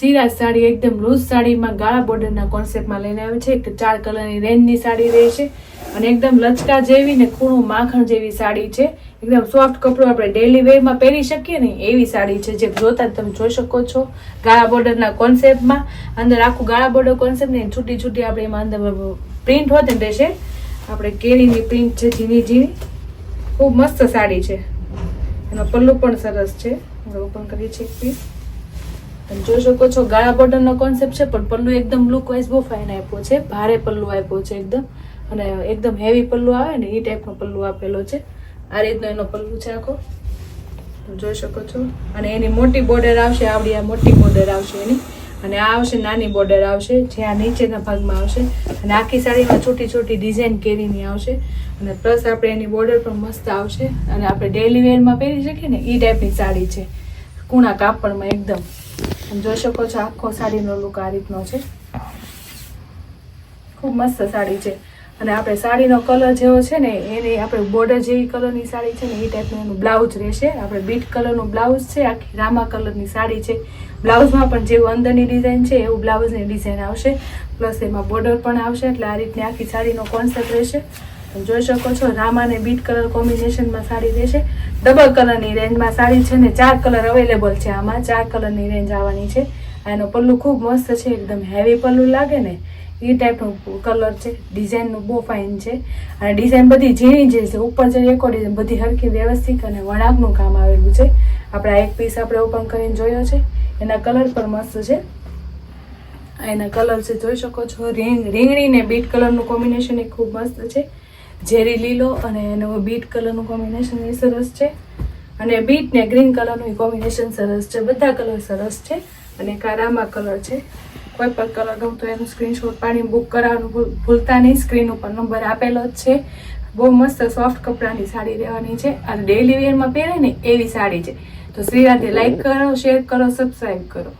સિરાજ સાડી એકદમ લૂઝ સાડીમાં ગાળા બોર્ડરના કોન્સેપ્ટમાં લઈને આવે છે. એક ચાર કલરની રેન્જની સાડી રહેશે અને એકદમ લચકા જેવી ને ખૂણું માખણ જેવી સાડી છે. એકદમ સોફ્ટ કપડું આપણે ડેલી વેરમાં પહેરી શકીએ ને એવી સાડી છે જે જોતા તમે જોઈ શકો છો. ગાળા બોર્ડરના કોન્સેપ્ટમાં અંદર આખું ગાળા બોર્ડર કોન્સેપ્ટ ને છૂટી છૂટી આપણે એમાં અંદર પ્રિન્ટ હોત ને રહેશે. આપણે કેરીની પ્રિન્ટ છે, ઝીણી ઝીણી. ખૂબ મસ્ત સાડી છે. એનો પલ્લુ પણ સરસ છે. ઓપન કરીએ છીએ એક પીસ તમે જોઈ શકો છો, ગાળા બોર્ડરનો કોન્સેપ્ટ છે, પણ પલ્લુ એકદમ લુક વાઇઝ બહુ ફાઇન આપ્યો છે. ભારે પલ્લુ આપ્યો છે એકદમ. અને એકદમ હેવી પલ્લુ આવે ને એ ટાઈપનો પલ્લુ આપેલો છે. આ રીતનો એનો પલ્લુ છે આખો. તમે જોઈ શકો છો. અને એની મોટી બોર્ડર આવશે, આવડી આ મોટી બોર્ડર આવશે એની. અને આ આવશે, નાની બોર્ડર આવશે, જે આ નીચેના ભાગમાં આવશે. અને આખી સાડીમાં છોટી છોટી ડિઝાઇન કેરીની આવશે. અને પ્લસ આપણે એની બોર્ડર પણ મસ્ત આવશે. અને આપણે ડેલી વેરમાં પહેરી શકીએ ને એ ટાઈપની સાડી છે. કૂણા કાપડમાં એકદમ. જોઈ શકો છો, આખો સાડીનો લુક આ રીતનો છે. ખૂબ મસ્ત સાડી છે. અને આપણે સાડીનો કલર જેવો છે ને, એની આપણે બોર્ડર જેવી કલરની સાડી છે ને, એ ટાઈપનું એનું બ્લાઉઝ રહેશે. આપણે બીટ કલરનું બ્લાઉઝ છે, આખી રામા કલરની સાડી છે. બ્લાઉઝમાં પણ જેવું અંદરની ડિઝાઇન છે, એવું બ્લાઉઝની ડિઝાઇન આવશે. પ્લસ એમાં બોર્ડર પણ આવશે, એટલે આ રીતની આખી સાડીનો કોન્સેપ્ટ રહેશે. જોઈ શકો છો, રામા અને બીટ કલર કોમ્બિનેશનમાં સાડી રહેશે ડબલ કલરની રેન્જમાં સાડી છે ને ચાર કલર અવેલેબલ છે આમાં. ચાર કલરની રેન્જ આવવાની છે. એનો પલ્લુ ખૂબ મસ્ત છે, એકદમ હેવી પલ્લું લાગે ને, એ ટાઈપનું કલર છે. ડિઝાઇનનું બહુ ફાઇન છે. અને ડિઝાઇન બધી ઝીણી જે છે. ઉપર જે ડિઝાઇન બધી હરખી વ્યવસ્થિત અને વળાંકનું કામ આવેલું છે. આપણે એક પીસ આપણે ઓપન કરીને જોયો છે. એના કલર પણ મસ્ત છે. એના કલર છે, જોઈ શકો છો. રીંગ રીંગણી ને બીટ કલરનું કોમ્બિનેશન એ ખૂબ મસ્ત છે. ઝેરી લીલો અને એનું બીટ કલરનું કોમ્બિનેશન એ સરસ છે. અને બીટ ને ગ્રીન કલરનું કોમ્બિનેશન સરસ છે. બધા કલર સરસ છે અને કારામાં કલર છે. કોઈ પણ કલર ગમતો એનું સ્ક્રીનશોટ પાણી બુક કરાવવાનું ભૂલતા નહીં. સ્ક્રીન ઉપર નંબર આપેલો જ છે. બહુ મસ્ત સોફ્ટ કપડાની સાડી રહેવાની છે. અને ડેલી વેરમાં પહેરે ને એવી સાડી છે. તો શ્રી રાધે લાઈક કરો શેર કરો સબસ્ક્રાઈબ કરો.